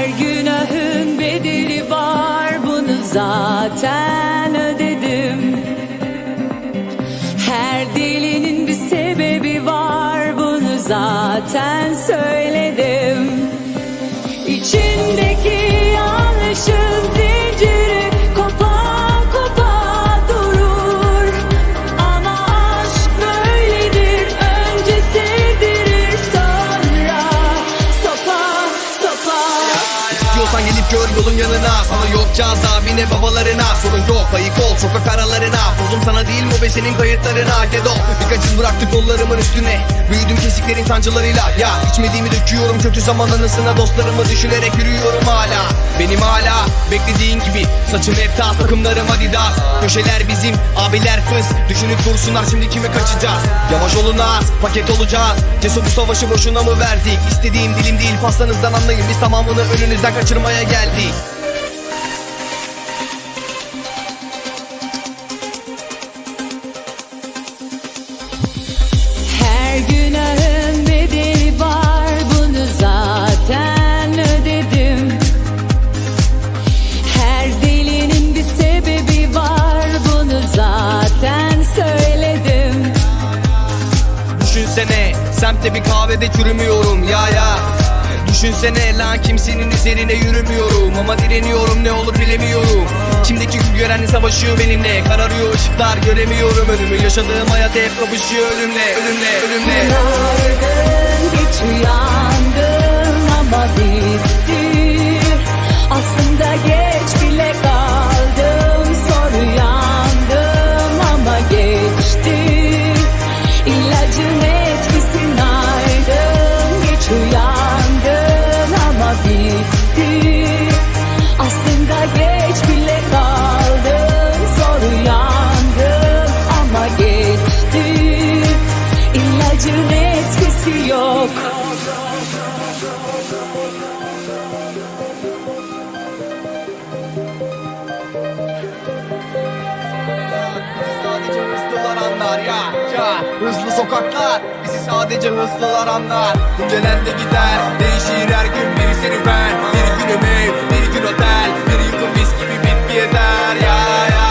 Her günahın bedeli var bunu zaten ödedim. Her delinin bir sebebi var bunu zaten söyledim İstiyorsan gelip gör yolun yanına. Sana yok yine babalarına. Sorun yok ayık ol sokak aralarına Bozum sana değil bu be? Senin kayıtlarına Gedo birkaç iz bıraktı kollarımın üstüne. Büyüdüm kesiklerin sancılarıyla. Ya içmediğimi döküyorum. Kötü zaman anısına Dostlarımı düşünerek yürüyorum hala. Benim hala beklediğin gibi. Saçım hep tas takımlarım adidas. Köşeler bizim abiler fıs. Düşünüp dursunlar şimdi kime kaçacağız? Yavaş olun az paket olacağız. Cesur bu savaşı boşuna mı verdik? İstediğim dilim değil pastanızdan anlayın. Biz tamamını önünüzden kaçırmaya geldik Semtte bir kahvede çürümüyorum ya ya. Düşünsene lan kimsenin üzerine yürümüyorum. Ama direniyorum ne olur bilemiyorum. İçimdeki gün gören savaşıyor benimle. Kararıyor ışıklar göremiyorum önümü. Yaşadığım hayat hep kapışıyor ölümle Ölümle ölümle. Günaydın geç uyandım ama bitti anlar ya ya. Hızlı sokaklar bizi sadece hızlılar anlar. Gün gelen de gider değişir her gün. Biri seni ben Bir gün ev bir gün otel. Bir yudum viski bir bitki eder ya ya.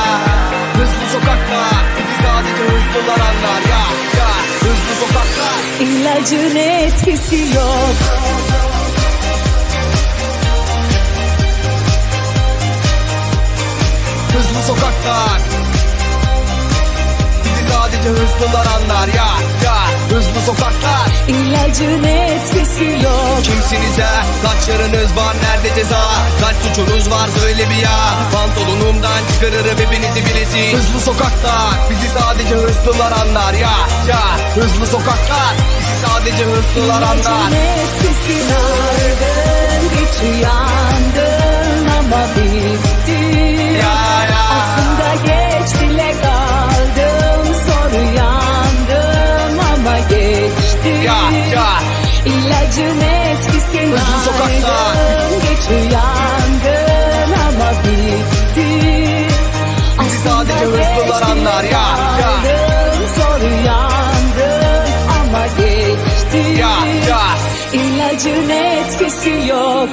Hızlı sokaklar bizi sadece hızlılar anlar ya ya. Hızlı sokaklar. İlacın etkisi yok Bizi sadece hızlılar anlar ya ya. Hızlı sokaklar. İlacın etkisi yok Kimsiniz ha? Kaç yarınız var? Nerede ceza? Kaç suçunuz var? Söyle bir ya. Pantolonumdan çıkarırım hepinizi bilesi Hızlı sokaklar. Bizi sadece hızlılar anlar ya ya. Hızlı sokaklar. Bizi sadece hızlılar anlar. İlacın etkisi ardın Geç Ya, ya. İlacın etkisi Hızlı Geç uyandın ama bitti Bizi sadece hızlılar anlar ya, ya. Zor uyandım ama geçti Ya, ya. İlacın etkisi yok